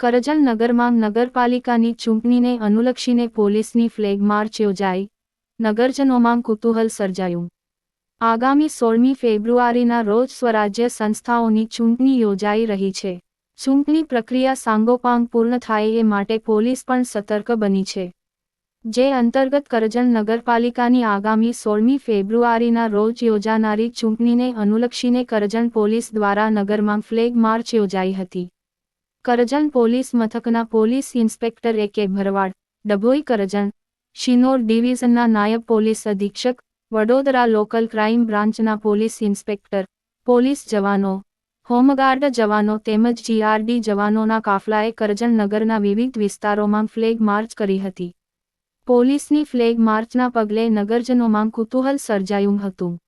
કરજણ નગરમાં નગરપાલિકાની ચૂંટણીને અનુલક્ષીને પોલીસની ફ્લેગ માર્ચ યોજાઈ. નગરજનોમાં કુતૂહલ સર્જાયું. આગામી સોળમી ફેબ્રુઆરીના રોજ સ્વરાજ્ય સંસ્થાઓની ચૂંટણી યોજાઈ રહી છે. ચૂંટણી પ્રક્રિયા સાંગોપાંગ પૂર્ણ થાય એ માટે પોલીસ પણ સતર્ક બની છે. જે અંતર્ગત કરજણ નગરપાલિકાની આગામી સોળમી ફેબ્રુઆરીના રોજ યોજાનારી ચૂંટણીને અનુલક્ષીને કરજણ પોલીસ દ્વારા નગરમાં ફ્લેગ માર્ચ યોજાઈ હતી. કરજણ પોલીસ મથકના police inspector A K Bharwad, Dabhoi Karjan, Sinor ડિવિઝનના નાયબ પોલીસ અધિક્ષક, વડોદરા લોકલ ક્રાઇમ બ્રાન્ચના પોલીસ ઇન્સ્પેક્ટર, પોલીસ જવાનો, હોમગાર્ડ જવાનો તેમજ જીઆરડી જવાનોના કાફલાએ કરજણ નગરના વિવિધ વિસ્તારોમાં ફ્લેગ માર્ચ કરી હતી. પોલીસની ફ્લેગ માર્ચના પગલે નગરજનોમાં કુતૂહલ સર્જાયું હતું.